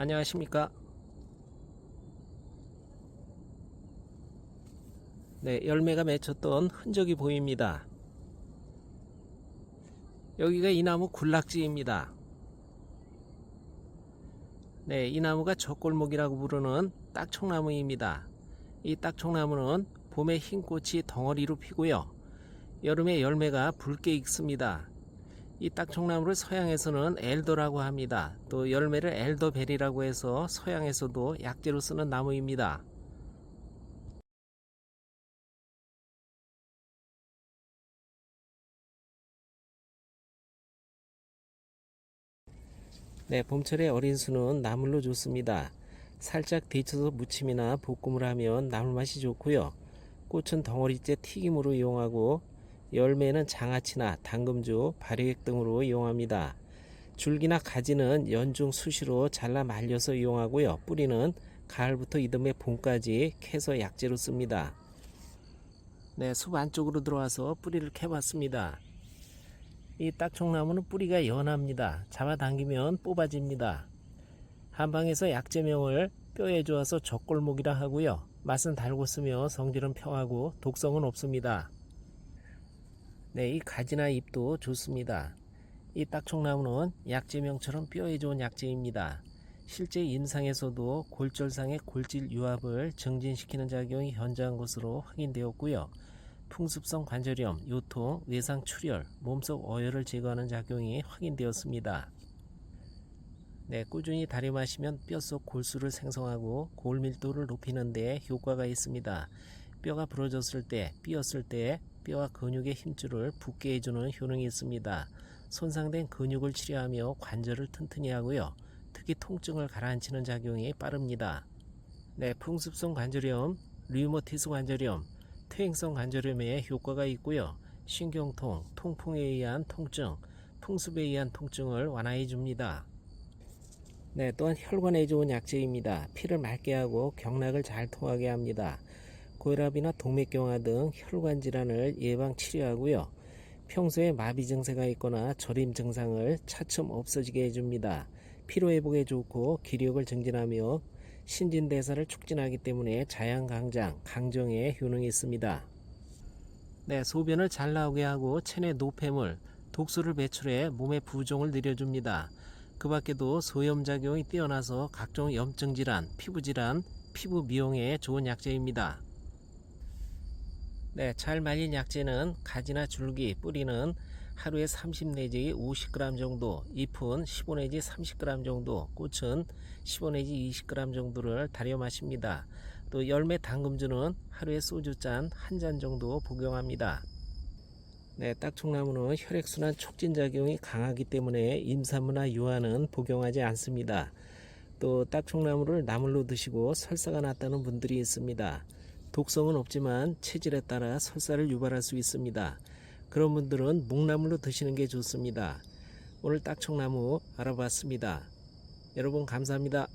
안녕하십니까 네 열매가 맺혔던 흔적이 보입니다 여기가 이 나무 군락지입니다 네, 이 나무가 젖골목이라고 부르는 딱총나무입니다. 이 딱총나무는 봄에 흰 꽃이 덩어리로 피고요. 여름에 열매가 붉게 익습니다. 이 딱총나무를 서양에서는 엘더라고 합니다. 또 열매를 엘더베리라고 해서 서양에서도 약재로 쓰는 나무입니다. 네, 봄철에 어린 수는 나물로 좋습니다. 살짝 데쳐서 무침이나 볶음을 하면 나물 맛이 좋고요. 꽃은 덩어리째 튀김으로 이용하고 열매는 장아찌나 당금주, 발효액 등으로 이용합니다. 줄기나 가지는 연중 수시로 잘라 말려서 이용하고요. 뿌리는 가을부터 이듬해 봄까지 캐서 약재로 씁니다. 네, 숲 안쪽으로 들어와서 뿌리를 캐봤습니다. 이 딱총나무는 뿌리가 연합니다. 잡아당기면 뽑아집니다. 한방에서 약재명을 뼈에 좋아서 젖골목이라 하고요. 맛은 달고 쓰며 성질은 평하고 독성은 없습니다. 네, 이 가지나 잎도 좋습니다. 이 딱총나무는 약재명처럼 뼈에 좋은 약재입니다. 실제 임상에서도 골절상의 골질 유압을 증진시키는 작용이 현저한 것으로 확인되었고요. 풍습성 관절염, 요통, 외상 출혈, 몸속 어혈을 제거하는 작용이 확인되었습니다. 네, 꾸준히 다려 마시면 뼛속 골수를 생성하고 골 밀도를 높이는 데 효과가 있습니다. 뼈가 부러졌을 때, 삐었을 때 뼈와 근육의 힘줄을 붙게 해주는 효능이 있습니다. 손상된 근육을 치료하며 관절을 튼튼히 하고요. 특히 통증을 가라앉히는 작용이 빠릅니다. 네, 풍습성 관절염, 류머티스 관절염, 퇴행성 관절염에 효과가 있고요. 신경통, 통풍에 의한 통증, 풍습에 의한 통증을 완화해 줍니다. 네, 또한 혈관에 좋은 약재입니다. 피를 맑게 하고 경락을 잘 통하게 합니다. 고혈압이나 동맥경화 등 혈관 질환을 예방 치료하고요. 평소에 마비 증세가 있거나 저림 증상을 차츰 없어지게 해줍니다. 피로 회복에 좋고 기력을 증진하며 신진대사를 촉진하기 때문에 자양강장, 강정에 효능이 있습니다. 네, 소변을 잘 나오게 하고 체내 노폐물, 독소를 배출해 몸의 부종을 늘려줍니다. 그 밖에도 소염작용이 뛰어나서 각종 염증 질환, 피부 질환, 피부 미용에 좋은 약재입니다. 네, 잘 말린 약재는 가지나 줄기, 뿌리는 하루에 30 내지 50g 정도, 잎은 15 내지 30g 정도, 꽃은 15 내지 20g 정도를 달여 마십니다. 또 열매 당금주는 하루에 소주잔 한 잔 정도 복용합니다. 네, 딱총나무는 혈액순환 촉진 작용이 강하기 때문에 임산부나 유아는 복용하지 않습니다. 또 딱총나무를 나물로 드시고 설사가 났다는 분들이 있습니다. 독성은 없지만 체질에 따라 설사를 유발할 수 있습니다. 그런 분들은 묵나물로 드시는 게 좋습니다. 오늘 딱총나무 알아봤습니다. 여러분 감사합니다.